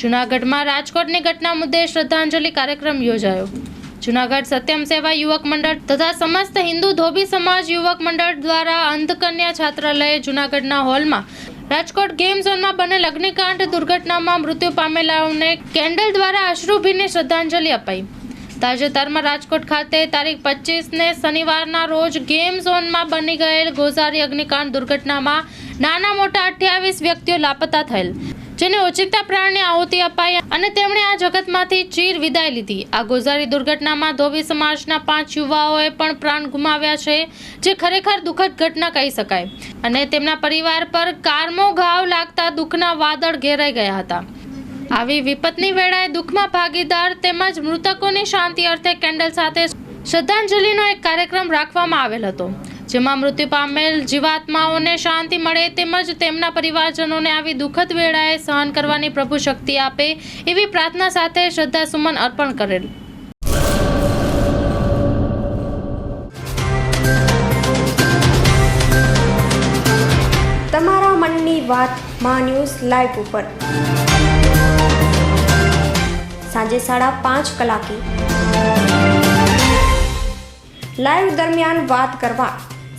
જૂનાગઢમાં રાજકોટની ઘટના મુદ્દે શ્રદ્ધાંજલિ કાર્યક્રમ યોજાયો. જૂનાગઢ સત્યમ સેવા યુવક મંડળ તથા સમસ્ત હિન્દુ ધોબી સમાજ યુવક મંડળ દ્વારા અંધકન્યા છાત્રાલય જૂનાગઢના હોલમાં રાજકોટ ગેમ ઝોનમાં બનેલ અગ્નિકાંડ દુર્ઘટનામાં મૃત્યુ પામેલાઓને કેન્ડલ દ્વારા અશ્રુભીને શ્રદ્ધાંજલિ અપાઈ. તાજેતરમાં રાજકોટ ખાતે તારીખ પચીસને શનિવારના રોજ ગેમ ઝોનમાં બની ગયેલ ગોઝારી અગ્નિકાંડ દુર્ઘટનામાં નાના મોટા અઠ્યાવીસ વ્યક્તિઓ લાપતા થયેલ. જેને ઓચિંતા પ્રાણની આહુતિ અપાઈ અને તેમણે આ જગતમાંથી ચીર વિદાય લીધી. આ ગોઝારી દુર્ઘટનામાં ધોબી સમાજના પાંચ યુવાઓએ પણ પ્રાણ ગુમાવ્યા છે, જે ખરેખર દુઃખદ ઘટના કહી શકાય. અને તેમના પરિવાર પર કારમો ઘાવ લાગતા દુઃખના વાદળ ઘેરાઈ ગયા હતા. આવી વિપતની વેળાએ દુઃખમાં ભાગીદાર તેમજ મૃતકોની શાંતિ અર્થે કેન્ડલ સાથે શ્રદ્ધાંજલિનો એક કાર્યક્રમ રાખવામાં આવેલ હતો. જેમાં મૃત્યુ પામેલ જીવાત્માઓને શાંતિ મળે તેમજ તેમના પરિવારજનોને આવી દુઃખદ વેળાએ સહન કરવાની પ્રભુ શક્તિ આપે એવી પ્રાર્થના સાથે શ્રદ્ધાસુમન અર્પણ કરેલ. તમારા મનની વાતમાં ન્યૂઝ લાઈવ ઉપર. સાંજે સાડા પાંચ કલાકે. લાઈવ દરમિયાન વાત કરવા.